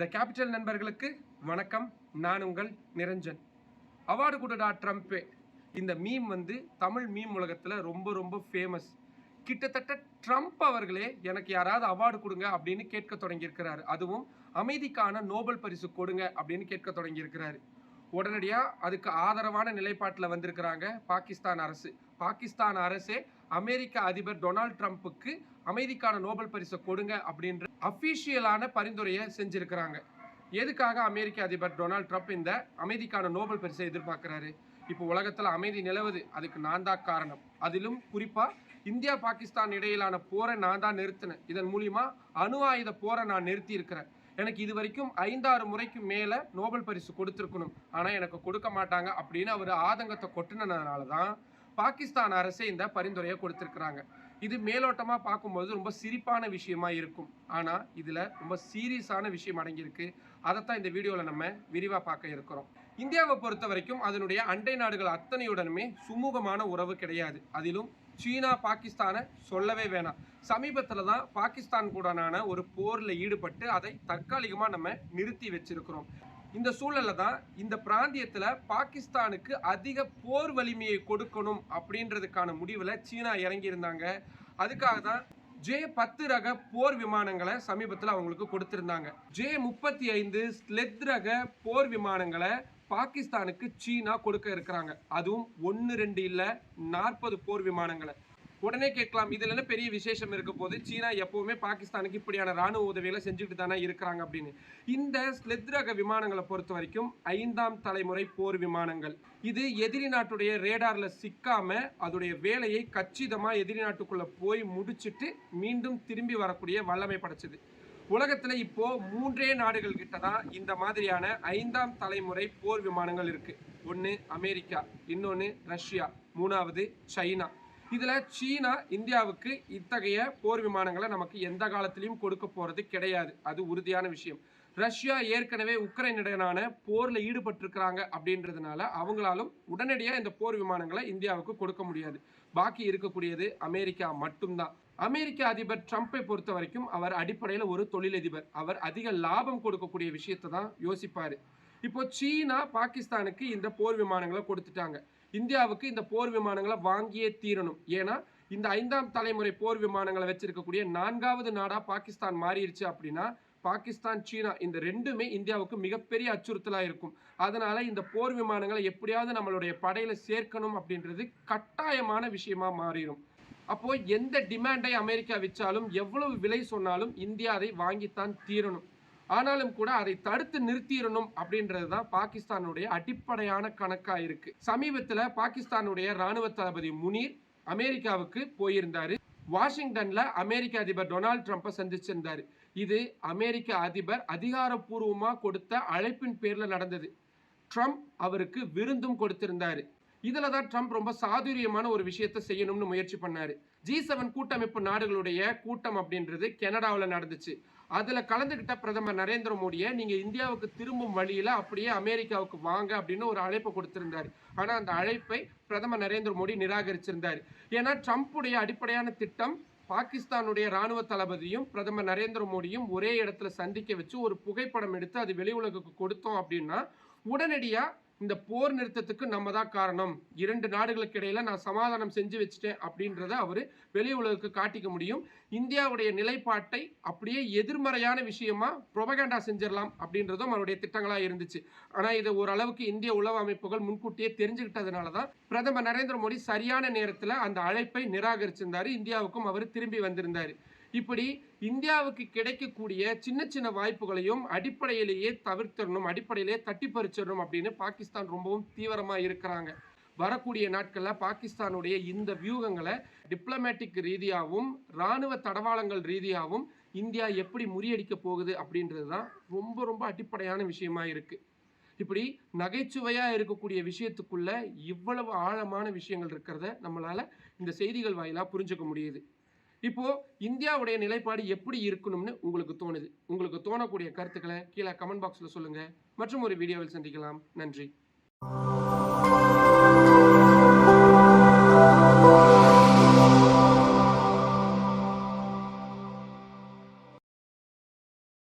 The capital நண்பர்களுக்கு வணக்கம். நான் உங்கள் நிரஞ்சன். அவார்டு கொடுடா ட்ரம்ப்பே. இந்த மீம் வந்து தமிழ் மீம் உலகத்தில் ரொம்ப ரொம்ப ஃபேமஸ் கிட்டத்தட்ட ட்ரம்ப் அவர்களே எனக்கு யாராவது அவார்டு கொடுங்க அப்படின்னு கேட்க தொடங்கியிருக்கிறாரு. அதுவும் அமைதிக்கான நோபல் பரிசு கொடுங்க அப்படின்னு கேட்க தொடங்கியிருக்கிறாரு. உடனடியாக அதுக்கு ஆதரவான நிலைப்பாட்டில் வந்திருக்கிறாங்க பாகிஸ்தான் அரசு. பாகிஸ்தான் அரசே அமெரிக்க அதிபர் டொனால்ட் ட்ரம்ப்புக்கு அமைதிக்கான நோபல் பரிசை கொடுங்க அப்படின்ற அஃபீஷியலான பரிந்துரையை செஞ்சுருக்கிறாங்க. எதுக்காக அமெரிக்க அதிபர் டொனால்ட் ட்ரம்ப் இந்த அமைதிக்கான நோபல் பரிசை எதிர்பார்க்குறாரு? இப்போ உலகத்தில் அமைதி நிலவுது. அதுக்கு நான் தான் காரணம். அதிலும் குறிப்பாக இந்தியா பாகிஸ்தான் இடையிலான போரை நான் தான் நிறுத்தினேன். இதன் மூலிமா அணு ஆயுத போரை நான் நிறுத்தி இருக்கிறேன் எனக்கு இது வரைக்கும் ஐந்தாறு முறைக்கு மேலே நோபல் பரிசு கொடுத்துருக்கணும். ஆனால் எனக்கு கொடுக்க மாட்டாங்க அப்படின்னு அவர் ஆதங்கத்தை கொட்டினதுனால தான் பாகிஸ்தான் அரசே இந்த பரிந்துரையை கொடுத்துருக்குறாங்க. இது மேலோட்டமாக பார்க்கும்போது ரொம்ப சிரிப்பான விஷயமா இருக்கும். ஆனால் இதில் ரொம்ப சீரியஸான விஷயம் அடங்கியிருக்கு. அதைத்தான் இந்த வீடியோவில் நம்ம விரிவாக பார்க்க இருக்கிறோம். இந்தியாவை பொறுத்த வரைக்கும் அதனுடைய அண்டை நாடுகள் அத்தனையுடனுமே சுமூகமான உறவு கிடையாது. அதிலும் சீனா பாகிஸ்தானை சொல்லவே வேணாம். சமீபத்தில் தான் பாகிஸ்தான் கூடனான ஒரு போரில் ஈடுபட்டு அதை தற்காலிகமாக நம்ம நிறுத்தி வச்சிருக்கிறோம். இந்த சூழல்ல தான் இந்த பிராந்தியத்தில் பாகிஸ்தானுக்கு அதிக போர் வலிமையை கொடுக்கணும் அப்படின்றதுக்கான முடிவில் சீனா இறங்கியிருந்தாங்க. அதுக்காக தான் ஜே பத்து ரக போர் விமானங்களை சமீபத்தில் அவங்களுக்கு கொடுத்துருந்தாங்க. ஜே முப்பத்தி ஐந்து ஸ்லெத் ரக போர் விமானங்களை பாகிஸ்தானுக்கு சீனா கொடுக்க இருக்கிறாங்க. அதுவும் ஒன்று ரெண்டு இல்லை நாற்பது போர் விமானங்களை. உடனே கேட்கலாம் இதுல என்ன பெரிய விசேஷம் இருக்க போது சீனா எப்பவுமே பாகிஸ்தானுக்கு இப்படியான ராணுவ உதவிகளை செஞ்சுக்கிட்டு தானே இருக்கிறாங்க அப்படின்னு. இந்த ஸ்லெத் ரக விமானங்களை பொறுத்த வரைக்கும் ஐந்தாம் தலைமுறை போர் விமானங்கள். இது எதிரி நாட்டுடைய ரேடார்ல சிக்காம அதோடைய வேலையை கச்சிதமா எதிரி நாட்டுக்குள்ள போய் முடிச்சுட்டு மீண்டும் திரும்பி வரக்கூடிய வல்லமை படைச்சது. உலகத்துல இப்போ மூன்றே நாடுகள் கிட்ட தான் இந்த மாதிரியான ஐந்தாம் தலைமுறை போர் விமானங்கள் இருக்கு. ஒன்று அமெரிக்கா இன்னொன்று ரஷ்யா மூணாவது சைனா. இதில் சீனா இந்தியாவுக்கு இத்தகைய போர் விமானங்களை நமக்கு எந்த காலத்திலையும் கொடுக்க போகிறது கிடையாது. அது உறுதியான விஷயம். ரஷ்யா ஏற்கனவே உக்ரைனுடனான போரில் ஈடுபட்டிருக்கிறாங்க அப்படின்றதுனால அவங்களாலும் உடனடியாக இந்த போர் விமானங்களை இந்தியாவுக்கு கொடுக்க முடியாது. பாக்கி இருக்கக்கூடியது அமெரிக்கா மட்டும்தான். அமெரிக்க அதிபர் ட்ரம்ப்பை பொறுத்த வரைக்கும் அவர் அடிப்படையில் ஒரு தொழிலதிபர். அவர் அதிக லாபம் கொடுக்கக்கூடிய விஷயத்தை தான் யோசிப்பார். இப்போ சீனா பாகிஸ்தானுக்கு இந்த போர் விமானங்களை கொடுத்துட்டாங்க. இந்தியாவுக்கு இந்த போர் விமானங்களை வாங்கியே தீரணும். ஏன்னா இந்த ஐந்தாம் தலைமுறை போர் விமானங்களை வச்சிருக்கக்கூடிய நான்காவது நாடா பாகிஸ்தான் மாறிடுச்சு அப்படின்னா பாகிஸ்தான் சீனா இந்த ரெண்டுமே இந்தியாவுக்கு மிகப்பெரிய அச்சுறுத்தலாக இருக்கும். அதனால இந்த போர் விமானங்களை எப்படியாவது நம்மளுடைய படையில சேர்க்கணும் அப்படின்றது கட்டாயமான விஷயமா மாறிடும். அப்போ எந்த டிமாண்டை அமெரிக்கா வச்சாலும் எவ்வளவு விலை சொன்னாலும் இந்தியா அதை வாங்கித்தான் தீரணும். ஆனாலும் கூட அதை தடுத்து நிறுத்திடணும் அப்படின்றது தான் பாகிஸ்தானுடைய அடிப்படையான கணக்காக இருக்கு. சமீபத்தில் பாகிஸ்தானுடைய ராணுவ தளபதி முனீர் அமெரிக்காவுக்கு போயிருந்தாரு. வாஷிங்டன்ல அமெரிக்க அதிபர் டொனால்ட் ட்ரம்ப்பை சந்திச்சிருந்தாரு. இது அமெரிக்க அதிபர் அதிகாரப்பூர்வமாக கொடுத்த அழைப்பின் பேரில் நடந்தது. ட்ரம்ப் அவருக்கு விருந்தும் கொடுத்திருந்தாரு. இதில் தான் ட்ரம்ப் ரொம்ப சாதுரியமான ஒரு விஷயத்தை செய்யணும்னு முயற்சி பண்ணார். ஜி செவன் கூட்டமைப்பு நாடுகளுடைய கூட்டம் அப்படின்றது கனடாவில் நடந்துச்சு. அதில் கலந்துக்கிட்ட பிரதமர் நரேந்திர மோடியை நீங்கள் இந்தியாவுக்கு திரும்பும் வழியில் அப்படியே அமெரிக்காவுக்கு வாங்க அப்படின்னு ஒரு அழைப்பை கொடுத்திருந்தாரு. ஆனால் அந்த அழைப்பை பிரதமர் நரேந்திர மோடி நிராகரிச்சிருந்தார். ஏன்னா ட்ரம்ப்புடைய அடிப்படையான திட்டம் பாகிஸ்தானுடைய ராணுவ தளபதியும் பிரதமர் நரேந்திர மோடியும் ஒரே இடத்துல சந்திக்க வச்சு ஒரு புகைப்படம் எடுத்து அது வெளி உலகுக்கு கொடுத்தோம் அப்படின்னா உடனடியாக இந்த போர் நிறுத்தத்துக்கு நம்ம தான் காரணம். இரண்டு நாடுகளுக்கு இடையில நான் சமாதானம் செஞ்சு வச்சுட்டேன் அப்படின்றத அவர் வெளி உலகுக்கு காட்டிக்க முடியும். இந்தியாவுடைய நிலைப்பாட்டை அப்படியே எதிர்மறையான விஷயமா புரொபகேண்டா செஞ்சிடலாம் அப்படின்றதும் அவருடைய திட்டங்களாக இருந்துச்சு. ஆனால் இதை ஓரளவுக்கு இந்திய உளவு அமைப்புகள் முன்கூட்டியே தெரிஞ்சுக்கிட்டதுனால தான் பிரதமர் நரேந்திர மோடி சரியான நேரத்தில் அந்த அழைப்பை நிராகரிச்சிருந்தாரு. இந்தியாவுக்கும் அவர் திரும்பி வந்திருந்தாரு. இப்படி இந்தியாவுக்கு கிடைக்கக்கூடிய சின்ன சின்ன வாய்ப்புகளையும் அடிப்படையிலேயே தவிர்த்திடணும் அடிப்படையிலேயே தட்டி பறிச்சிடணும் அப்படின்னு பாகிஸ்தான் ரொம்பவும் தீவிரமாக இருக்கிறாங்க. வரக்கூடிய நாட்களில் பாகிஸ்தானுடைய இந்த வியூகங்களை டிப்ளமேட்டிக் ரீதியாகவும் இராணுவ தடவாளங்கள் ரீதியாகவும் இந்தியா எப்படி முறியடிக்க போகுது அப்படின்றது தான் ரொம்ப ரொம்ப அடிப்படையான விஷயமா இருக்குது இப்படி நகைச்சுவையாக இருக்கக்கூடிய விஷயத்துக்குள்ள இவ்வளவு ஆழமான விஷயங்கள் இருக்கிறத நம்மளால இந்த செய்திகள் வாயிலாக புரிஞ்சுக்க முடியுது. இப்போ இந்தியாவுடைய நிலைப்பாடு எப்படி இருக்கணும்னு உங்களுக்கு தோணுது? உங்களுக்கு தோணக்கூடிய கருத்துக்களை கீழே கமெண்ட் பாக்ஸில் சொல்லுங்க. மற்றும் ஒரு வீடியோவில் சந்திக்கலாம். நன்றி.